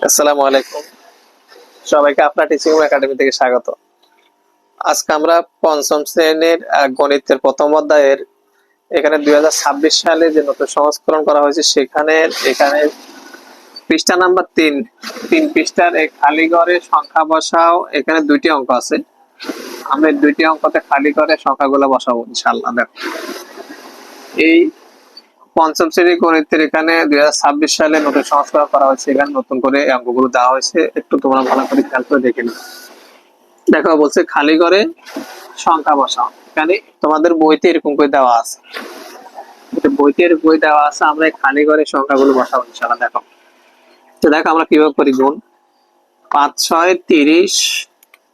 আসসালামু আলাইকুম। সবাইকে আপনার টিচিং একাডেমি থেকে স্বাগত। আজকে আমরা পঞ্চম শ্রেণির গণিতের প্রথম অধ্যায়ের, এখানে দুই হাজার ছাব্বিশ সালে যে নতুন সংস্করণ করা হয়েছে, সেখানে, এখানে পৃষ্ঠা নাম্বার তিন তিন পৃষ্ঠার এই খালি ঘরে সংখ্যা বসাও, এখানে দুইটি অঙ্ক আছে। আমরা দুইটি অঙ্কতে খালি করে সংখ্যাগুলো বসাবো ইনশাল্লাহ দেখো, এই পঞ্চম শ্রেণি গণিতের এখানে দুই ছাব্বিশ সালে নতুন সংস্কার করা হয়েছে। এখানে নতুন করে অঙ্কগুলো দেওয়া হয়েছে। একটু তোমরা ভালো করে খেয়াল করে দেখে নিও। দেখো, বলছে খালি করে সংখ্যা বসাও। এখানে তোমাদের বইতে এরকম করে দেওয়া আছে। বইতে করে দেওয়া আছে, আমরা খালি করে সংখ্যাগুলো বসাবো ইনশাআল্লাহ। দেখো। তো দেখো আমরা কীভাবে করি গুণ? পাঁচ, ছয়, তিরিশ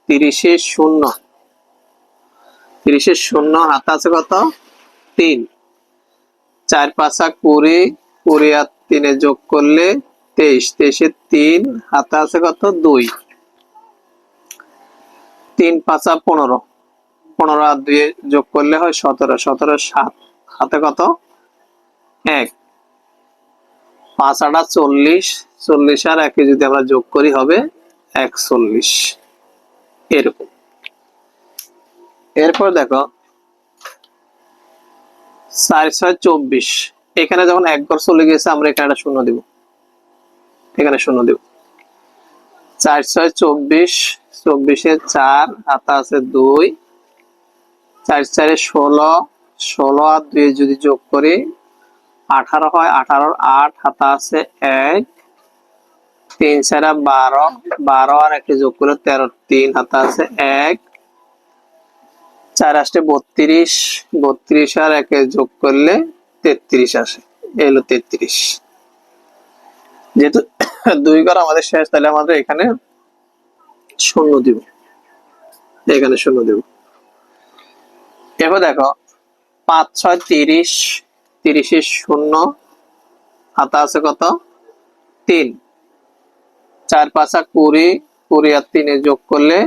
তিরিশের শূন্য। তিরিশের শূন্য হাত আছে কত? তিন। চার পাঁচা কুড়ি কুড়ি আর তিনে যোগ করলে তেইশ। তেইশে তিন, হাতে আছে কত? দুই। তিন পাঁচা পনেরো। পনেরো আর দুই যোগ করলে হয় সতেরো। সতেরো সাত। হাতে কত? এক। পাঁচ আটা চল্লিশ। চল্লিশ আর একে যদি আমরা যোগ করি হবে একচল্লিশ। এরকম। এরপর দেখো চার ছয় চব্বিশ। এখানে যখন এক ঘর চলে গেছে, আমরা এখানে একটা শূন্য দিব। এখানে শূন্য দিব। চার ছয় চব্বিশ, চব্বিশে চার হাতা আছে দুই। চার চারে ষোলো ষোলো আর দুই যদি যোগ করি, আঠারো হয়, আঠারোর আট হাতা আছে এক। তিন চারা বারো বারো আর একে যোগ করলে তেরো, তিন হাতা আছে এক। চার আসতে বত্রিশ বত্রিশ আর একে যোগ করলে তেত্রিশ আসে। এলো তেত্রিশ। যেহেতু দুই ঘর আমাদের শেষ, তাহলে আমাদের এখানে শূন্য দিব। এখানে শূন্য দিব। এবার দেখো, পাঁচ, ছয়, তিরিশ তিরিশের শূন্য হাতা আছে কত? তিন। চার, পাঁচা কুড়ি কুড়ি আর তিনে যোগ করলে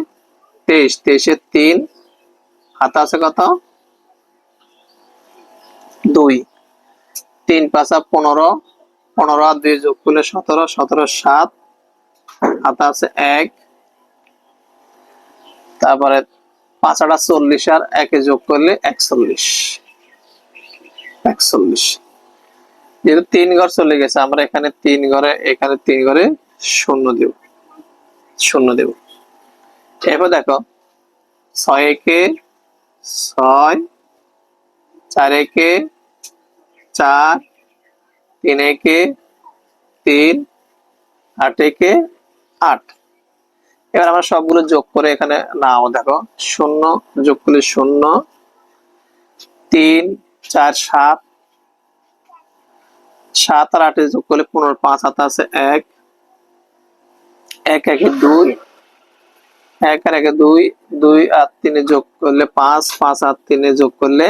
তেইশ। তেইশের তিন হাতে আছে কত? দুই। তিন পাঁচা পনেরো। পনেরো আর দুই যোগ করলে সতেরো সতেরো সাত। হাতে আছে এক। তারপরে পাঁচ আটা চল্লিশ আর একে যোগ করলে একচল্লিশ। একচল্লিশ। যেহেতু তিন ঘর চলে গেছে, আমরা এখানে তিন ঘরে, এখানে তিন ঘরে শূন্য দেব। শূন্য দেব। এরপর দেখো, ছয় একে ছয় চার একে চার তিন একে তিন আট একে আট। এবার আমরা সবগুলো যোগ করে এখানে নাও দেখো, শূন্য যোগ করলে শূন্য, তিন, চার, সাত সাত আর আটে যোগ করলে পনেরো, পাঁচ হাত আছে এক এক, একে দুই এক আর একে দুই দুই আর তিনে যোগ করলে পাঁচ পাঁচ আর তিনে যোগ করলে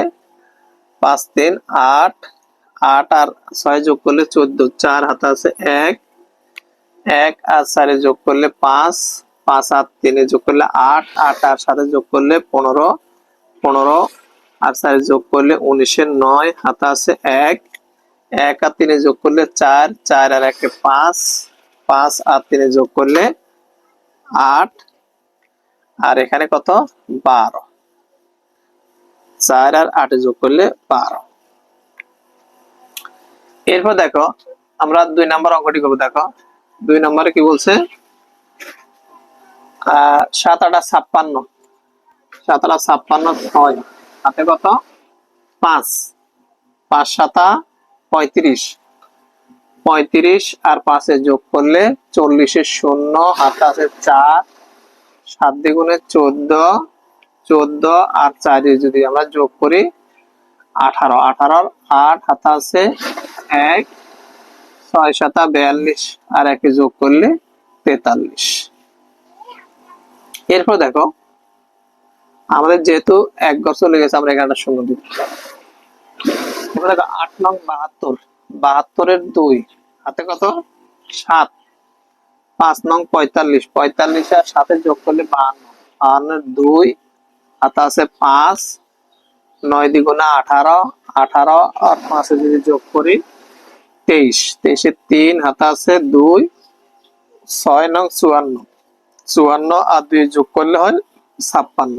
পাঁচ তিন, আট আট আর ছয় যোগ করলে চোদ্দ, চার হাতে আছে এক এক আর চারে যোগ করলে পাঁচ পাঁচ আর তিনে যোগ করলে আট আট আর সাথে যোগ করলে পনেরো পনেরো আর চারে যোগ করলে উনিশের নয়, হাতে আছে এক এক আর তিনে যোগ করলে চার চার আর একে পাঁচ পাঁচ আর তিনে যোগ করলে আট আর এখানে কত? বারো। চার আর আটে যোগ করলে বারো। এরপর দেখো, আমরা দুই নাম্বার অঙ্কটি করব, দেখো। দুই নম্বরে কি বলছে? সাত আটা ছাপ্পান্ন। সাত আটা ছাপ্পান্ন ছয়। হাতে কত? পাঁচ। পাঁচ সাতা পঁয়ত্রিশ। পঁয়ত্রিশ আর পাঁচে যোগ করলে চল্লিশের শূন্য, হাতে আছে চার। সাত দ্বিগুণে চোদ্দ চোদ্দ আর চারে যদি আমরা যোগ করি, আঠারো। আঠারোর আট হাতে আছে এক, ছয় সাতা বিয়াল্লিশ, আর একে যোগ করলে তেতাল্লিশ। এরপর দেখো, আমাদের যেহেতু এক ঘর চলে গেছে, আমরা একটা শূন্য দিব দেখো, আট নং বাহাত্তর। বাহাত্তরের দুই, হাতে কত? সাত। পাঁচ নং পঁয়তাল্লিশ। পঁয়তাল্লিশ আর সাথে যোগ করলে বাহান্ন। বাহান্নের দুই হাতে আছে পাঁচ, নয় দ্বিগুণে আঠারো আঠারো, আর পাঁচে যদি যোগ করি, তেইশ। তেইশে তিন হাতে আছে দুই, ছয় নং চুয়ান্ন। চুয়ান্ন আর দুই যোগ করলে হয় ছাপ্পান্ন।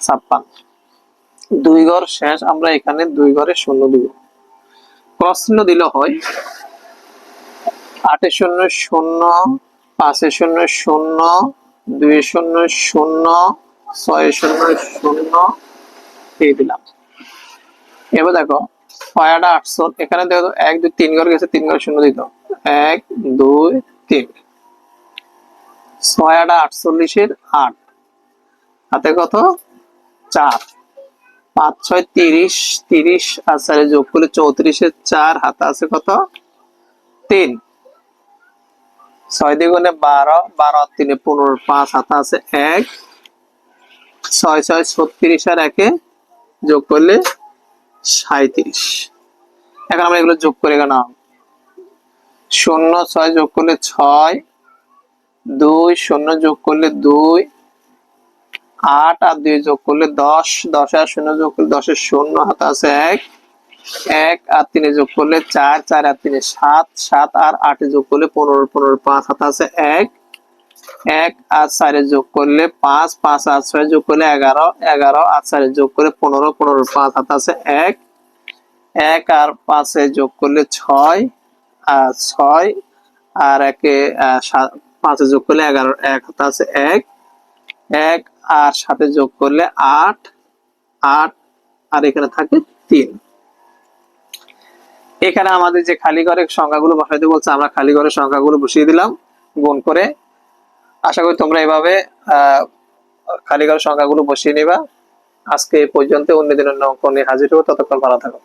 ছাপ্পান্ন। দুই ঘর শেষ, আমরা এখানে দুই ঘরে শূন্য দিব। চিহ্ন দিলে হয় আটে শূন্য শূন্য, পাঁচে শূন্য শূন্য দুই শূন্য শূন্য, ছয় শূন্য শূন্য এই দিলাম। এবার দেখো, ছয়াটা আটশো, এখানে দেখো এক, দুই, তিন ঘর গেছে, তিন ঘর শূন্য দিত এক, দুই, তিন। ছয়াটা আটচল্লিশের আট। হাতে কত? চার। পাঁচ, ছয়, তিরিশ তিরিশ, আর চারে যোগ করলে চৌত্রিশের চার, হাতে আছে কত? তিন। ছয় দ্বিগুণে বারো বারো তিনে পনেরো, পাঁচ হাতে আছে এক। ছয় ছয় ছত্রিশ আর একে যোগ করলে সাঁত্রিশ এখন আমরা এগুলো যোগ করে গেলাম। শূন্য ছয় যোগ করলে ছয়, দুই শূন্য যোগ করলে দুই, আট আর দুই যোগ করলে দশ দশ আর শূন্য যোগ করলে দশের শূন্য, হাতে আছে এক। এক আর তিনে যোগ করলে চার চার আর তিনে সাত সাত আর আটে যোগ করলে পনেরো পনেরো পাঁচ হাতে আছে এক। এক আর চারে যোগ করলে পাঁচ পাঁচ আর ছয় যোগ করলে এগারো এগারো আর চারে যোগ করলে পনেরো পনেরো পাঁচ হাতে আছে এক। এক আর পাঁচে যোগ করলে ছয়, আর ছয় আর একে পাঁচে যোগ করলে এগারো, এক হাতে আছে এক। এক আর সাথে যোগ করলে আট আট আর এখানে থাকে তিন। এখানে আমাদের যে খালি ঘরের সংখ্যাগুলো বসাইতে বলছে আমরা খালি ঘরের সংখ্যাগুলো বসিয়ে দিলাম, গুণ করে। আশা করি তোমরা এভাবে খালি ঘরের সংখ্যাগুলো বসিয়ে নিবা। আজকে পর্যন্ত অন্য দিনের নিয়ে হাজির হব, ততক্ষণ ভালো থাকো।